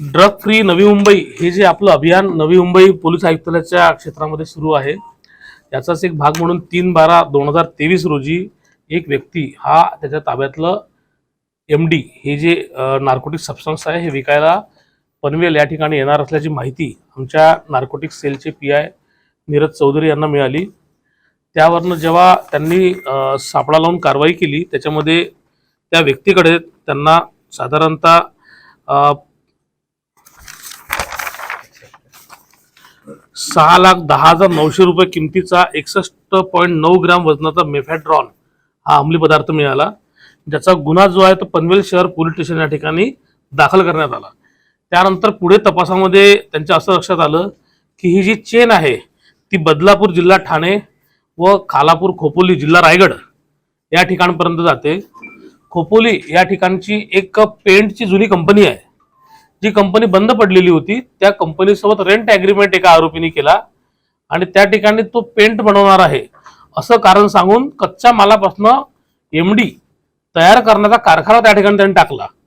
Drug free Navi Mumbai हे जे आपलं अभियान नवी मुंबई पोलीस आयुक्तालयाच्या क्षेत्रामध्ये सुरू आहे याचाच एक भाग म्हणून तीन बारा दोन हजार तेवीस रोजी एक व्यक्ती हा त्याच्या ताब्यातलं एम डी हे जे नार्कोटिक सबस्टन्स आहे हे विकायला पनवेल या ठिकाणी येणार असल्याची माहिती आमच्या नार्कोटिक सेलचे पी आय नीरज चौधरी यांना मिळाली. त्यावरनं जेव्हा त्यांनी सापळा लावून कारवाई केली त्याच्यामध्ये त्या व्यक्तीकडे त्यांना साधारणतः सहा लाख दहा हजार नऊशे रुपये किमतीचा एकसष्ट पॉईंट नऊ ग्रॅम वजनाचा मेफॅड्रॉन हा अंमली पदार्थ मिळाला. ज्याचा गुन्हा जो आहे तो पनवेल शहर पोलीस स्टेशन या ठिकाणी दाखल करण्यात आला. त्यानंतर पुढे तपासामध्ये त्यांच्या असं लक्षात आलं की ही जी चेन आहे ती बदलापूर जिल्हा ठाणे व खालापूर खोपोली जिल्हा रायगड या ठिकाणपर्यंत जाते. खोपोली या ठिकाणची एक पेंटची जुनी कंपनी आहे. जी कंपनी बंद पडलेली होती त्या कंपनीसोबत रेंट ॲग्रीमेंट एका आरोपीने केला आणि त्या ठिकाणी तो पेंट बनवणार आहे. असं कारण सांगून कच्च्या मालापासून एमडी तयार करण्याचा कारखाना त्या ठिकाणी त्यांनी टाकला.